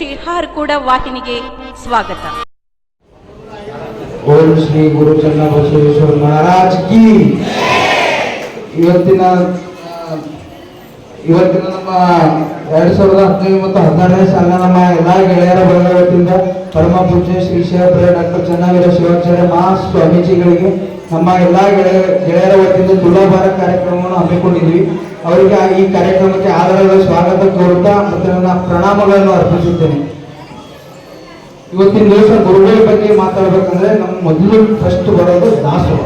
ಶ್ರೀ ಕೂಡ ವಾಹಿನಿಗೆ ಸ್ವಾಗತ. ಓಂ ಶ್ರೀ ಗುರು ಚನ್ನಬಸವೇಶ್ವರ ಮಹಾರಾಜ್ ಕಿ ಇವತ್ತಿನ ಇವತ್ತಿನ ನಮ್ಮ ಎರಡ್ ಸಾವಿರದ ಹದಿನೈದು ಮತ್ತು ಹದಿನಾರನೇ ಸಾಲಿನ ನಮ್ಮ ಎಲ್ಲಾ ಗೆಳೆಯರ ಬಳಗ ಪರಮ ಶ್ರೀ ಶಿವಪ್ರಿಯ ಡಾಕ್ಟರ್ ಚನ್ನವೀರ ಶಿವಾಚಾರ್ಯ ಮಹಾ ಸ್ವಾಮೀಜಿಗಳಿಗೆ ನಮ್ಮ ಎಲ್ಲಾ ಗೆಳೆಯ, ಗೆಳೆಯರ ವತಿಯಿಂದ ತುಲಾಭಾರ ಕಾರ್ಯಕ್ರಮವನ್ನು ಹಮ್ಮಿಕೊಂಡಿದ್ವಿ. ಅವರಿಗೆ ಈ ಕಾರ್ಯಕ್ರಮಕ್ಕೆ ಆಧಾರದ ಸ್ವಾಗತ ಕೋರುತ್ತಾ ಮತ್ತು ನನ್ನ ಪ್ರಣಾಮಗಳನ್ನು ಅರ್ಪಿಸುತ್ತೇನೆ. ಇವತ್ತಿನ ದಿವಸ ಗುರುಗಳ ಬಗ್ಗೆ ಮಾತಾಡ್ಬೇಕಂದ್ರೆ ನಮ್ಮ ಮೊದಲು ಫಸ್ಟ್ ಬರೋದು ದಾಸೋಹ.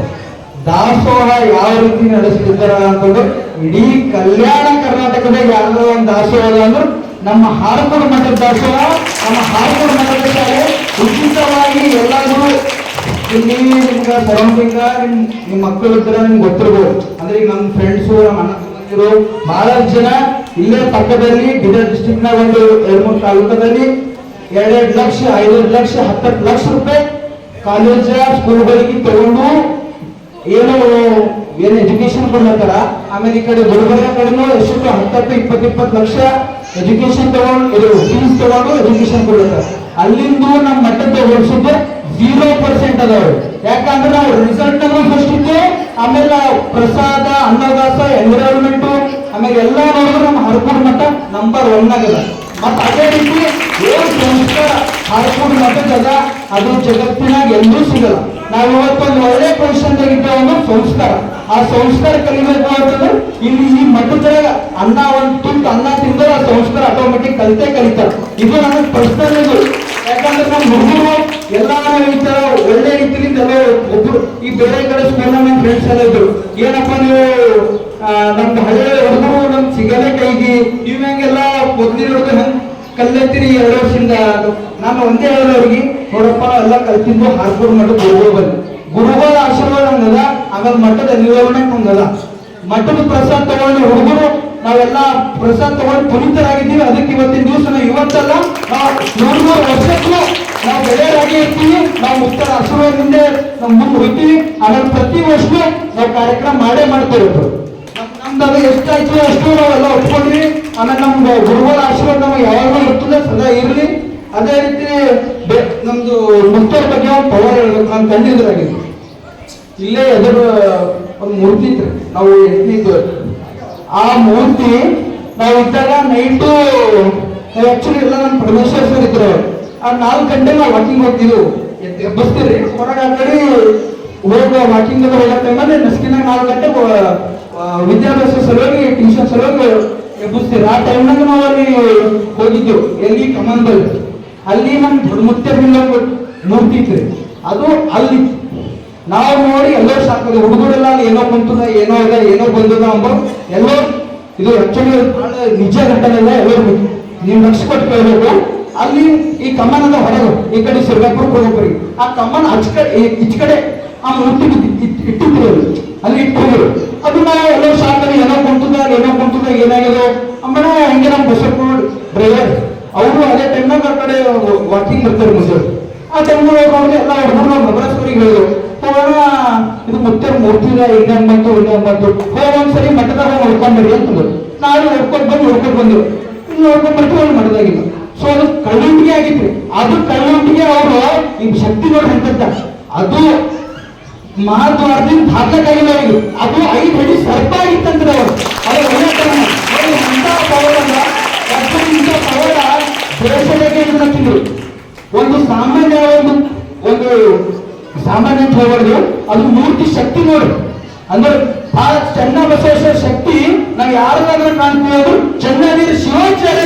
ದಾಸೋಹ ಯಾವ ರೀತಿ ನಡೆಸ್ತಿದ್ದಾರ ಅಂತಂದ್ರೆ ಇಡೀ ಕಲ್ಯಾಣ ಕರ್ನಾಟಕದ ಯಾವ್ದೋ ಒಂದು ದಾಸೋಹ ಅದ ಅಂದ್ರೆ ನಮ್ಮ ಹಾರಕೂರು ಮಠದ ದಾಸೋಹ, ನಮ್ಮ ಹಾರಕೂರು ಮಠದ ಶಾಲೆ ಉಚಿತವಾಗಿ ಎಲ್ಲಾದ್ರೂ ಇಲ್ಲಿ ನಿಮ್ಗೆ ಸರೌಂಡಿಂಗ್ ನಿಮ್ ನಿಮ್ಮ ಮಕ್ಕಳು ಇದ್ರೆ ನಿಮ್ಗೆ ಗೊತ್ತಿರ್ಬೋದು. ಅಂದ್ರೆ ಈಗ ನಮ್ಮ ಫ್ರೆಂಡ್ಸು ನಮ್ಮ ತಮ್ಮಂದಿರು ಬಹಳಷ್ಟು ಜನ ಇಲ್ಲೇ ಪಕ್ಕದಲ್ಲಿ ಬೀದರ್ ಡಿಸ್ಟಿಕ್ನಾಗ ಒಂದು ಎರಡು ಮೂರು ತಾಲೂಕದಲ್ಲಿ ಎರಡೆರಡು ಲಕ್ಷ ಐದೈದು ಲಕ್ಷ, ಹತ್ತತ್ತು ಲಕ್ಷ ರೂಪಾಯಿ ಕಾಲೇಜ್ ಸ್ಕೂಲ್ಗಳಿಗೆ ತಗೊಂಡು ಏನು ಏನು ಎಜುಕೇಶನ್ ಕೊಡ್ಲತ್ತಾರ? ಆಮೇಲೆ ಈ ಕಡೆ ಗುಲ್ಬರ್ಗ ಕಡೆನೂ ಎಷ್ಟು ಹತ್ತತ್ತು, ಇಪ್ಪತ್ತು ಇಪ್ಪತ್ತು ಲಕ್ಷ ಎಜುಕೇಶನ್ ತಗೊಂಡು, ಇದು ಫೀಸ್ ತಗೊಂಡು ಎಜುಕೇಶನ್ ಕೊಡ್ಲತ್ತಾರ. ಅಲ್ಲಿಂದು ನಮ್ಮ ಮಟ್ಟದ ಹೋಲಿಸಿದ್ರೆ ಜೀರೋ ಪರ್ಸೆಂಟ್ ಅದಾವೆ. ಯಾಕಂದ್ರೆ ನಾವು ರಿಸಲ್ಟ್ ಫಸ್ಟ್ ಇದ್ದೆ ಆಮೇಲೆ ಪ್ರಸಾದ, ಅನ್ನದಾಸ ಎನ್ವಿರಾನ್ಮೆಂಟ್ ನಮ್ಮ ಮಠ ನಂಬರ್ ಒನ್ ಆಗದ. ಮತ್ತೆ ಅದೇ ರೀತಿ ಏನು ಸಂಸ್ಕಾರ ಹರಪೂರ್ ಜಗ, ಅದು ಜಗತ್ತಿನಾಗ ಎಲ್ಲೂ ಸಿಗಲ್ಲ. ನಾವು ಇವತ್ತೊಂದು ಒಳ್ಳೆ ಪೊಸಿಷನ್ ಇದ್ದೇವೆ ಸಂಸ್ಕಾರ. ಆ ಸಂಸ್ಕಾರ ಕಲಿಬೇಕು ಅಂತಂದ್ರೆ ಇಲ್ಲಿ ಈ ಮಠದಾಗ ಅನ್ನ ಒಂದು ತುತ್ತು ಅನ್ನ ತಿಂದ್ರೆ ಆ ಸಂಸ್ಕಾರ ಆಟೋಮೆಟಿಕ್ ಕಲಿತೆ ಕಲಿತಾರೆ. ಇದು ನನಗೆ ಪರ್ಸನಲ್ ಇದು. ಯಾಕಂದ್ರೆ ನಮ್ಮ ಹುಡುಗರು ಎಲ್ಲ ಈ ತರ ಒಳ್ಳೆ ರೀತಿಯಿಂದ ಎಲ್ಲ ಒಬ್ರು ಈ ಬೇರೆ ಕಡೆ ಸ್ಕೂಲ್ ನಮ್ಮ ಫ್ರೆಂಡ್ಸ್ ಎಲ್ಲ ಇದ್ರು, ಏನಪ್ಪ ನೀವು ನಮ್ದು ಹಳೆ ಹುಡುಗರು ನಮ್ ಸಿಗದೆ ಕೈಗೆ, ನೀವು ಹೆಂಗೆಲ್ಲ ಹುಡುಗ ಹೆಂಗ್ ಕಲ್ಲೆತ್ತೀರಿ ಎರಡು ವರ್ಷದಿಂದ? ನಾನು ಒಂದೇ ಹೇಳೋರಿಗೆ, ನೋಡಪ್ಪ ಎಲ್ಲ ಕಲ್ತಿದ್ದು ಹಾರ್ಪುರ್ ಮಠದ ಗುರುಗಳು ಬಂದು ಗುರುಗಳ ಆಶೀರ್ವಾದ ಹಂಗದ ಆಮೇಲೆ ಮಠದ ನಿರ್ವಹಣೆ ಹಂಗದ ಮಠದ ಪ್ರಸಾದ ತಗೊಂಡು ಹುಡುಗರು, ನಾವೆಲ್ಲ ಪ್ರಸಾದ ತಗೊಂಡು ಪುನೀತರಾಗಿದ್ದೀವಿ. ಅದಕ್ಕೆ ಇವತ್ತಿನ ದಿವಸ ಇವತ್ತಲ್ಲ, ನಾವು ನೂರು ವರ್ಷಕ್ಕೂ ನಾವು ಬೆಳೆಯರಾಗಿ ಇರ್ತೀವಿ. ನಾವು ಮುಕ್ತರ ಆಶೀರ್ವಾದದಿಂದ ನಮ್ಮ ಮುಂದೆ ಹೋಗ್ತೀವಿ. ಆಮೇಲೆ ಪ್ರತಿ ವರ್ಷ ನಾವು ಕಾರ್ಯಕ್ರಮ ಮಾಡೇ ಮಾಡ್ತಾ ನಮ್- ನಮ್ದು ಎಷ್ಟಾಯ್ತು ಅಷ್ಟು ನಾವೆಲ್ಲ ಒಪ್ಕೊಂಡ್ವಿ. ಆಮೇಲೆ ನಮ್ದು ಗುರುಗಳ ಆಶೀರ್ವಾದ ನಮಗೆ ಯಾವಾಗಲೂ ಇರ್ತದೆ, ಸದಾ ಇರಲಿ. ಅದೇ ರೀತಿ ನಮ್ದು ಮುಕ್ತರ ಬಗ್ಗೆ ಒಂದು ಪವರ್ ಹೇಳ್ಬೇಕು. ನಾನು ಕಂಡಿದ್ರಾಗಿದೆ ಇಲ್ಲೇ ಎದುರು ಒಂದು ಮೂರ್ತಿ ಇತ್ತು. ನಾವು ಎತ್ತಿದ್ದು ಆ ಮೂರ್ತಿ ನಾವು ಇದ್ದಾಗ ನೈಟು ಆಕ್ಚುಲಿ ಎಲ್ಲ ನಮ್ಮ ಪರಮೇಶ್ವರ್ ಇದ್ರು. ಆ ನಾಲ್ಕು ಗಂಟೆ ನಾವು ವಾಕಿಂಗ್ ಹೋಗ್ತಿದ್ವು. ಬಸ್ತಿರಿ ಎಬ್ಬಸ್ತೀರಿ? ಹೊರಗೆ ಹೋಗುವ ವಾಕಿಂಗ್ ಹೋಗೋ ಟೈಮಲ್ಲಿ ನಸ್ಕಿನಾಗ ನಾಲ್ಕು ಗಂಟೆ ವಿದ್ಯಾಭ್ಯಾಸ ಸಲುವಾಗಿ ಟ್ಯೂಷನ್ ಸಲುವಾಗಿ ಎಬ್ಬಿಸ್ತೀರ ಆ ಟೈಮ್ನಾಗ ನಾವು ಅಲ್ಲಿ ಹೋಗಿದ್ದೆವು. ಎಲ್ಲಿ? ಕಮಾನ್ದಲ್ಲಿ ಅಲ್ಲಿ ನಮ್ಮ ಮೂರ್ತಿ ಇತ್ತು. ಅದು ಅಲ್ಲಿ. ನಾವು ನೋಡಿ ಎಲ್ಲರೂ ಸಾಕೋದು ಹುಡುಗರೆಲ್ಲ ಏನೋ ಬಂತದ ಏನೋ ಇದೆ, ಏನೋ ಬಂದದ ಅಂಬ ಎಲ್ಲೋ ಇದು ಆಕ್ಚುಲಿ ನಿಜ ಘಟನೆ ಇಲ್ಲ ಎಲ್ಲರೂ ನೀವು ಲಕ್ಷ ಕೊಟ್ಟು ಕೇಳಬೇಕು ಅಲ್ಲಿ ಈ ಕಮ್ಮನದ ಹೊರಗೆ ಈ ಕಡೆ ಸಿರ್ಗಾಪುರ ಹೋಗ್ರಿ ಆ ಕಮ್ಮನ ಅಚ್ ಕಡೆ ಕಡೆ ಆ ಮೂರ್ತಿ ಇಟ್ಟಿದ್ರು ಅಲ್ಲಿ ಇಟ್ಟು ಹೋಗಿರು ಅದು ನಾವು ಎಲ್ಲೋ ಶಾಕಲ್ಲಿ ಏನೋ ಕುಂತದ ಏನೋ ಕುಂತದ ಏನಾಗ್ಯದ ಆಮೇಲೆ ಹಂಗೆ ನಮ್ಮ ಬಸಪ್ಪ ಡ್ರೈವರ್ ಅವರು ಅದೇ ಟೈಮ್ನಾಗ ಆ ಕಡೆ ವಾಕಿಂಗ್ ಬರ್ತಾರೆ ಮುಸರ್ ಆ ಟೈಮ್ನಾಗ ಅವ್ರಿಗೆ ಎಲ್ಲ ಹುಡುಗರು ನಬರಸ್ವರಿಗೆ ಹೇಳಿದ್ರು. ಹೋಗೋಣ, ಇದು ಮುತ್ತೆ ಮೂರ್ತಿದ ಹಿಂಗೆ ಬಂತು ಹಿಂಗೆ ಬಂತು ಹೋಗ ಒಂದ್ಸರಿ ಮಠದಾಗ ನೋಡ್ಕೊಂಡ್ಬರಿ ಅಂತಂದ್ರು ನಾನು ನೋಡ್ಕೊಂಡು ಬಂದು ನೋಡ್ಕೊಂಡು ಬಂದ್ರು. ನೋಡ್ಕೊಂಡು ಬರ್ತೀವಿ, ಅವ್ರು ಮಠದಾಗಿಲ್ಲ. ಸೊ ಅದು ಕಳ್ಳುಂಟಿಗೆ ಆಗಿತ್ತು. ಅದು ಕಳ್ಳುಂಟಿಗೆ ಅವರು ಈ ಶಕ್ತಿ ನೋಡಿ ಅಂತ ಅದು ಮಹಾದ್ವಾರದಿಂದ ದಾಖಲಾಗಿಲ್ಲ ಅವರಿಗೆ. ಅದು ಐದು ಅಡಿ ಸರ್ಪ ಆಗಿತ್ತಂದ್ರೆ ಅವರು. ಅದು ಸಾಮಾನ್ಯ ಒಂದು ಸಾಮಾನ್ಯ ಅಂತ ಅದು ಮೂರ್ತಿ ಶಕ್ತಿ ನೋಡಿ. ಅಂದ್ರೆ ಆ ಚೆನ್ನ ಬಸವೇಶ್ವರ ಶಕ್ತಿ ನಾವು ಯಾರಿಗಾದ್ರೂ ಕಾಣ್ತೀವಿ ಚೆನ್ನಾಗಿ ಶಿವಾಚಾರ್ಯ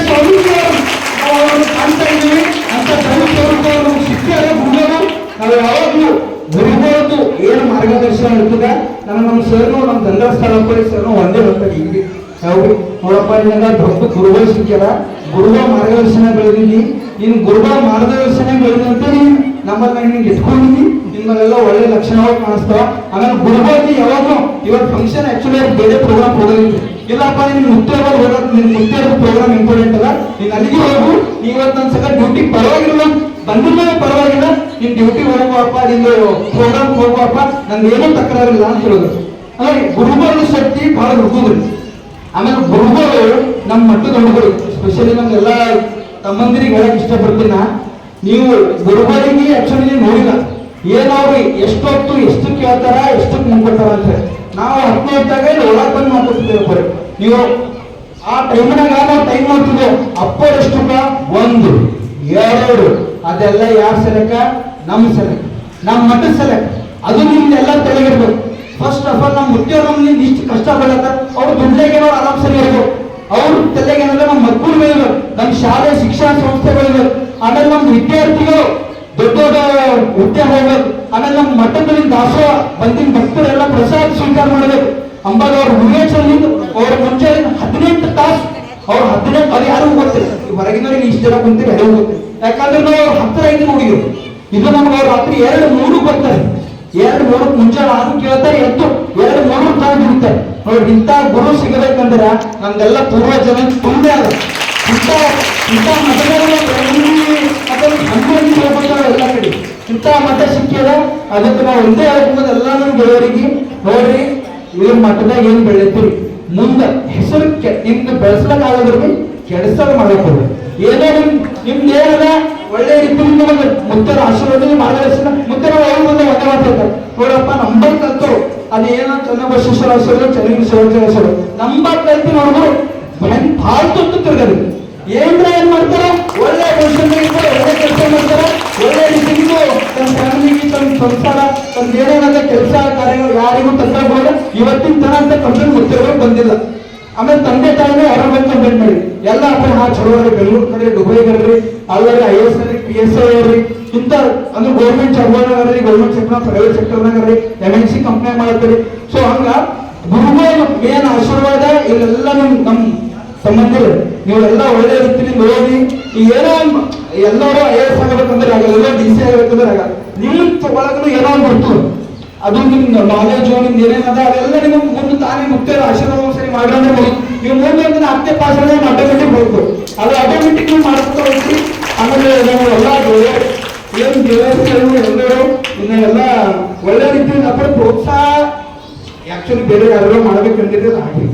ಅವ್ರನ್ನ ಕಾಣ್ತಾ ಇದ್ದೀವಿ. ಅಂತ ಸ್ವರೂಪವನ್ನು ಶಿಕ್ಷೆಯ ಗುರುಗಳು ನಾವು ಯಾವಾಗಲೂ ಗುರುಗಳದ್ದು ಏನು ಮಾರ್ಗದರ್ಶನ ಇರ್ತದೆ? ನಮ್ಮ ನಮ್ಮ ಸರ್ನು, ನಮ್ಮ ದಂಡ ಸ್ಥಳ ಸರ್ನು ಒಂದೇ ಬರ್ತಾರೆ ಇಲ್ಲಿ ಯಾವ್ರಿ ನೋಡಪ್ಪ ಇಲ್ಲ ದೊಡ್ಡ ಗುರುಗಳು ಸಿಕ್ಕ್ಯಾರ ಗುರುಗಳ ಮಾರ್ಗದರ್ಶನ ಬೆಳೆದಿದ್ದಿ ಇನ್ನು ಗುರುಗಳ ಮಾರ್ಗದರ್ಶನ ಬೆಳೆದಂತೆ ನೀನು ನಮ್ಮನ್ನ ನಿನ್ಗೆ ಇಟ್ಕೊಂಡಿದ್ದೀನಿ. ನಿಮ್ಮಲ್ಲೆಲ್ಲ ಒಳ್ಳೆ ಲಕ್ಷಣವಾಗಿ ಕಾಣಿಸ್ತಾವ. ಆಮೇಲೆ ಗುರುಗಳಿಗೆ ಯಾವಾಗೂ ಇವತ್ತು ಫಂಕ್ಷನ್ ಆಕ್ಚುಲಿ ಬೇರೆ ಪ್ರೋಗ್ರಾಮ್ ಹೋಗೋದಿತ್ತು ಇಲ್ಲಪ್ಪ, ನಿನ್ ಮುಖ್ಯವಾಗಿ ಹೋಗೋದು ನಿನ್ ಮುತ್ತೇರ ಪ್ರೋಗ್ರಾಮ್ ಇಂಪಾರ್ಟೆಂಟ್ ಅಲ್ಲ. ನೀನ್ ಅಲ್ಲಿಗೆ ಹೋಗು. ಇವತ್ತು ನನ್ನ ಸಲ ಡ್ಯೂಟಿ ಪರವಾಗಿಲ್ಲ. ಬಂದಿಲ್ಲ ಪರವಾಗಿಲ್ಲ. ನಿನ್ ಡ್ಯೂಟಿ ಹೋಗುವಪ್ಪ, ನಿಂದು ಪ್ರೋಗ್ರಾಮ್ ಹೋಗುವಪ್ಪ. ನಂದು ಏನೂ ತಕರಾರಿಲ್ಲ ಅಂತ ಹೇಳೋದು. ಅಂದ್ರೆ ಗುರುಗಳ ಶಕ್ತಿ ಬಹಳ ಹುಡುಗುದ್ರಿ ಆಮೇಲೆ ಗುರುಗಳು ನಮ್ಮ ಮಟ್ಟದ ಹುಡುಗರು ಸ್ಪೆಷಲಿ ನಮ್ಗೆಲ್ಲ ತಮ್ಮಂದಿರಿಗೆ ಹೇಳಕ್ ಇಷ್ಟಪಡ್ತೀನ ನೀವು ಗುರುಗಳಿಗೆ ಆಕ್ಚುಲಿ ನೋಡಿಲ್ಲ. ಏನವ್ರಿ ಎಷ್ಟೊತ್ತು ಎಷ್ಟು ಕೇಳ್ತಾರ ಎಷ್ಟಕ್ಕೆ ಮುಂಕೊಡ್ತಾರ ಅಂತ ನಾವು ಹತ್ತು ಇಲ್ಲಿ ಒಳಗೆ ಬಂದು ಮಾತಾಡ್ತಿದ್ದೇವೆ ಬರೀ. ನೀವು ಆ ಟೈಮ್ನಾಗ ನಾವು ಟೈಮ್ ಮಾಡ್ತಿದ್ದೇವೆ ಅಪ್ಪರಷ್ಟು ಒಂದು, ಎರಡು. ಅದೆಲ್ಲ ಯಾರ ಸಲಕ ನಮ್ಮ ಸಲಕ ನಮ್ಮ ಮಠದ ಸಲಕ ಅದು ನಿಮ್ದೆಲ್ಲ ತೆಳಗಿರ್ಬೇಕು ಫಸ್ಟ್ ಆಫ್ ಆಲ್ ನಮ್ಮ ನಮ್ಗೆ ಇಷ್ಟು ಕಷ್ಟ ಬೀಳತ್ತ ಅವ್ರು ದುಡ್ಲೆಗೆ ಅವ್ರು ಆರಾಮ್ ಸರಿ ಇರ್ಬೇಕು. ಅವ್ರ ತಲೆಗೆ ಏನಂದ್ರೆ ನಮ್ಮ ಮಕ್ಕಳು ಮೇಲೆ ನಮ್ಮ ಶಾಲೆ ಶಿಕ್ಷಣ ಸಂಸ್ಥೆ ಬೆಳಿಬೇಕು. ಆಮೇಲೆ ನಮ್ಮ ವಿದ್ಯಾರ್ಥಿಗಳು ದೊಡ್ಡ ದೊಡ್ಡ ಹುದ್ದೆ ಹೋಗ್ಬೇಕು. ಆಮೇಲೆ ನಮ್ಮ ಮಠದಲ್ಲಿ ದಾಸೋಹ, ಬಂದಿನ ಭಕ್ತರೆಲ್ಲ ಪ್ರಸಾದ ಸ್ವೀಕಾರ ಮಾಡಬೇಕು. ಅಂಬಾಗ ಅವ್ರ ಮುರುಗೇಶ್ವರದಿಂದ ಅವ್ರ ಮುಂಚೆ ಹದಿನೆಂಟು ತಾಸು, ಅವ್ರ ಹದಿನೆಂಟು ಯಾರಿಗೂ ಗೊತ್ತಿಲ್ಲ ಈ ಹೊರಗಿನವ್ರಿಗೆ ಇಷ್ಟು ಜನ ಕುಂತೀವಿ ಯಾರಿಗೂ ಗೊತ್ತಿಲ್ಲ ಯಾಕಂದ್ರೆ ನಾವು ಅವ್ರ ಹತ್ತಿರ ಇದ್ದು ನೋಡಿದ್ರು. ಇದು ನಮ್ಗೆ ಅವ್ರು ರಾತ್ರಿ ಎರಡು ಮೂರು ಬರ್ತಾರೆ. ಎರಡು ಮೂರು ಮುಂಜಾನೆ ಆರು ಕೇಳ್ತಾರೆ, ಎತ್ತು. ಎರಡು ಮೂರು ತಾಯಿ ಇರುತ್ತೆ ನೋಡಿ, ಇಂಥ ಗುರು ಸಿಗಬೇಕಂದ್ರೆ ನಮ್ದೆಲ್ಲ ಪೂರ್ವ ಜನ ತುಂಬೆ ಅದ. ಇಂಥ ಇಂಥ ಮತಗಳ ಎಲ್ಲ ಕಡೆ. ಇಂಥ ಮತ ಸಿಕ್ಕಿದ ಅದಕ್ಕೆ ನಾವು ಒಂದೇ ಹೇಳ್ಬೋದು ಎಲ್ಲ ನಮ್ಮ ಗೆಳೆಯರಿಗೆ ನೋಡ್ರಿ, ಇವ್ರ ಮಠದಾಗ ಏನ್ ಬೆಳಿತೀರಿ? ಮುಂದೆ ಹೆಸರು ಕೆ ನಿಮ್ಗೆ ಕೆಲಸ ಮಾಡಕ್ ಏನೋ ನಿಮ್ ನಿಮ್ದು ಏನದ ಒಳ್ಳೆ ರೀತಿಯಿಂದ ಮುತ್ತರ ಆಶೀರ್ವಾದ ಮಾರ್ಗದರ್ಶನ, ಮುತ್ತರ ಅವ್ರು ಬಂದು ಒಂದೇ ಮಾತಾಡ್ತಾರೆ ನೋಡಪ್ಪ ನಂಬರ್ ಕಲ್ತರು ಅದೇನೋ ಚನ್ನಬಸವೇಶ್ವರ ಆಶೀರ್ವಾದ ಚನ್ನಬಸವೇಶ್ವರ ಆಶೀರ್ವಾದ ನಂಬರ್ ಕಲ್ತು ನೋಡಿದ್ರು ಹೆಂಗ್ ಭಾಳ ತುತ್ತು ತಿರ್ಗದು ಏನ್ರ ಏನ್ ಮಾಡ್ತಾರೆ? ಒಳ್ಳೆ ಪೊಸಿಷನ್ ಒಳ್ಳೆ ಕೆಲಸ ಮಾಡ್ತಾರೆ, ಒಳ್ಳೆ ರೀತಿಯಿಂದ ತನ್ನ ಫ್ಯಾಮಿಲಿಗೆ ತನ್ನ ಸಂಸಾರ, ತನ್ನ ಏನೇನಾದ ಕೆಲಸ, ಕಾರ್ಯಗಳು ಯಾರಿಗೂ ಕೊಡಲ್ಲ ಇವತ್ತಿನ ತನ ಅಂತ ಕಂಪ್ಲೇಂಟ್ ಮುತ್ತಿರೋರು ಬಂದಿಲ್ಲ. ಆಮೇಲೆ ತಂದೆ ತಾಯಿನೇ ಅವರ ಬಂದು ಕಂಪ್ಲೇಂಟ್ ಮಾಡಿ ಎಲ್ಲ ಅಪ್ಪ ಹಾ ಚಲೋ ಬೆಂಗಳೂರು ಕಡೆ ದುಬೈ ಬರ್ರಿ ಅಲ್ಲರಿ ಐ ಎಸ್ ಅಲ್ಲಿ ಪಿ ಎಸ್ ಐ ಅವ್ರಿ ಇಂತ ಅಂದ್ರೆ ಗೌರ್ಮೆಂಟ್ ಜಾಬ್ನಾಗ್ರಿ ಗೌರ್ಮೆಂಟ್ ಸೆಕ್ಟರ್ ಪ್ರೈವೇಟ್ ಸೆಕ್ಟರ್ನಾಗ್ರಿ ಎಂ ಎನ್ ಸಿ ಕಂಪ್ನಿ ಮಾಡ್ತಾರೆ. ಸೊ ಹಂಗ ಗುರುಗಳ ಮೇನ್ ಆಶೀರ್ವಾದ, ಇಲ್ಲೆಲ್ಲ ನಮ್ ನಮ್ ಸಂಬಂಧಿಗಳು. ನೀವೆಲ್ಲ ಒಳ್ಳೆ ರೀತಿ ಓದಿ ಏನೋ ಎಲ್ಲರೂ ಐ ಎಸ್ ಆಗಬೇಕಂದ್ರೆ ಆಗಲ್ಲ ಎಲ್ಲ ಡಿ ಸಿ ಆಗಬೇಕಂದ್ರೆ ಆಗಲ್ಲ. ನಿಮ್ ಒಳಗೂ ಏನೋ ಬರ್ತದೆ ಅದು ನಿಮ್ ನಾಲೆಜ್ ನಿಮ್ದು ಏನೇನದ ಅದೆಲ್ಲ ನಿಮ್ಗೆ ಮುಂದೆ ತಾನೇ ಮುಕ್ತ ಆಶೀರ್ವಾದ ಸರಿ ಮಾಡ್ರೆ ನೀವು ಮುಂದೆ ಅಂದ್ರೆ ಹತ್ತನೇ ಪಾಸ್ ಆಟೋಮೆಟಿಕ್ ಹೋಗ್ಬೋದು. ಅದು ಆಟೋಮೆಟಿಕ್ ನೀವು ಮಾಡ್ತಾ ಆಮೇಲೆ ನಾವು ಎಲ್ಲ ಏನು ಎಲ್ಲರೂ ಇನ್ನ ಎಲ್ಲ ಒಳ್ಳೆ ರೀತಿಯಿಂದ ಅಪ್ಪ ಪ್ರೋತ್ಸಾಹ ಆಕ್ಚುಲಿ ಬೇರೆ ಯಾರು ಮಾಡ್ಬೇಕಂತಿದ್ರೆ ಹಾಗೆ.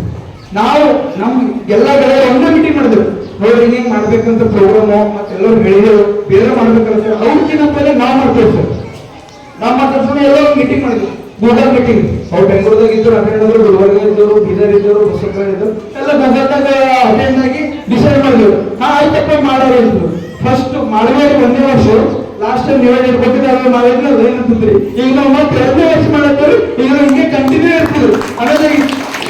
ನಾವು ನಮ್ ಎಲ್ಲ ಕಡೆ ಒಂದೇ ಮೀಟಿಂಗ್ ಮಾಡಿದ್ರು. ನೋಡ್ರಿ ಹಿಂಗೆ ಮಾಡ್ಬೇಕಂತ ಪ್ರೋಗ್ರಾಮು ಮತ್ತೆಲ್ಲರೂ ಹೇಳಿದ್ರು. ಬೇರೆ ಮಾಡ್ಬೇಕಂತ ಅವ್ರಿಗಿಂತ ಮೇಲೆ ನಾವು ಮಾಡ್ತೇವೆ ಸರ್ ನಾವು ಮಾತಾಡ್ಸೋಣ ಎಲ್ಲ ಮೀಟಿಂಗ್ ಮಾಡಿದ್ರು ಗೂಗಲ್ ಮೀಟಿಂಗ್ ಅವ್ರು ಬೆಂಗಳೂರದಾಗ ಅಟೆಂಡ್ ಆದ್ರು ಗುಲ್ಬರ್ಗ ಇದ್ದರು ಬೀದರ್ ಇದ್ದರು ಬಸವಕರ ಇದ್ದರು ಎಲ್ಲ ಗದಗದಾಗ ಅಟೆಂಡ್ ಆಗಿ ಡಿಸೈಡ್ ಮಾಡಿದ್ರು. ಹಾ, ಆಯ್ತಪ್ಪ, ಮಾಡೋರು ಇದ್ರು ಫಸ್ಟ್ ಮಾಡುವಾಗ ಒಂದೇ ವರ್ಷ ಲಾಸ್ಟ್ ಟೈಮ್ ನೀವೇ ಕೊಟ್ಟಿದ್ದೆ ಅವಾಗ ಮಾಡಿದ್ರೆ ಅದೇನಂತಿದ್ರಿ ಈಗ ನಾವು ಮತ್ತೆ ಎರಡನೇ ವರ್ಷ ಮಾಡತ್ತೇವೆ ಈಗ ನಾವು ಹಿಂಗೆ ಕಂಟಿನ್ಯೂ ಇರ್ತಿದ್ರು ಆಮೇಲೆ ಈ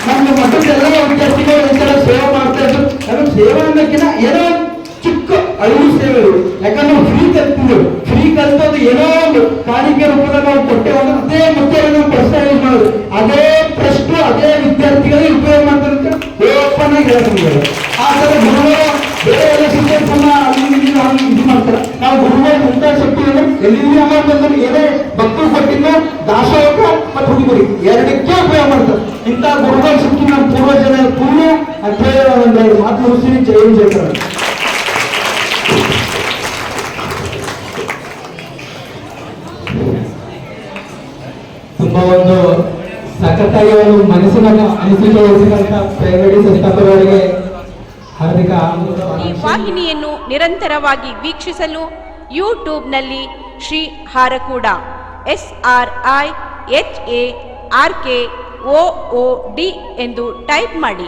ನಮ್ಮ ಮಠದ ಎಲ್ಲ ವಿದ್ಯಾರ್ಥಿಗಳು ಈ ಥರ ಸೇವೆ ಮಾಡ್ತಾ ಇದ್ರು ಅದು ಸೇವೆ ಅನ್ನೋಕ್ಕಿಂತ ಏನೋ ಒಂದ್ ಚಿಕ್ಕ ಅಳಿವು ಸೇವೆಗಳು ಯಾಕಂದ್ರೆ ನಾವು ಫ್ರೀ ಕಲ್ತಿದ್ರು ಫ್ರೀ ಕಲ್ತದ್ದು ಏನೋ ಒಂದು ಕಾಣಿಕೆ ರೂಪದಲ್ಲಿ ನಾವು ಕೊಟ್ಟೆವು ಅಂದ್ರೆ ಅದೇ ಮತ್ತೆ ನಾವು ಪ್ರಶ್ನೆ ಯೂಸ್ ಮಾಡೋದು ಅದೇ ಪ್ರಶ್ನೆ ಅದೇ ವಿದ್ಯಾರ್ಥಿಗಳಿಗೆ ಉಪಯೋಗ ಮಾಡ್ತಾರೆ ಅಂತ ಓಪನ್ ಆಗಿ ಹೇಳ್ತಾರೆ ಆ ಥರ ಗುರುಗಳು ಬೇರೆ ಎಲ್ಲ ಶಿಕ್ಷಕರನ್ನ ಅಲ್ಲಿ ಇಲ್ಲಿ ಅಲ್ಲಿ ಇದು ಮಾಡ್ತಾರೆ ನಾವು ಗುರುಗಳು ಮುಂತ ಶಕ್ತಿಯನ್ನು ಎಲ್ಲಿ ಅಮೌಂಟ್ ಅಂದ್ರೆ ಏನೇ ಭಕ್ತರು ಕೊಟ್ಟಿದ್ದ ದಾಸೋಹ ಮತ್ತು ಹುಡುಗರಿ ಎರಡಕ್ಕೆ ಉಪಯೋಗ ಮಾಡ್ತಾರೆ ಇಂಥ ಗುರುಗಳ ಶಕ್ತಿ ನಮ್ಮ ಪೂರ್ವಜನ ಪುಣ್ಯ ಅಂತ ಹೇಳಿ ಒಂದು ಮಾತು ಮುಗಿಸ್ತೀನಿ ಜೈ ಹಿಂದ್ ಜೈ ಕರ್ನಾಟಕ. ತುಂಬಾ ಒಂದು ಸಖತ್ತಾಗಿ ಒಂದು ಮನಸ್ಸಿನ ಅನಿಸಿಕೆ ವಹಿಸಿದಂತ ಪ್ರೈವೇಟ್ ಸಂಸ್ಥಾಪಕರಿಗೆ ಹಾರ್ದಿಕ ಈ ವಾಹಿನಿಯನ್ನು ನಿರಂತರವಾಗಿ ವೀಕ್ಷಿಸಲು ಯೂಟ್ಯೂಬ್ನಲ್ಲಿ Shri Harakuda S R I H A R K O O D ಎಂದು ಟೈಪ್ ಮಾಡಿ